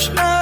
rush now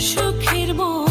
সুখের বউ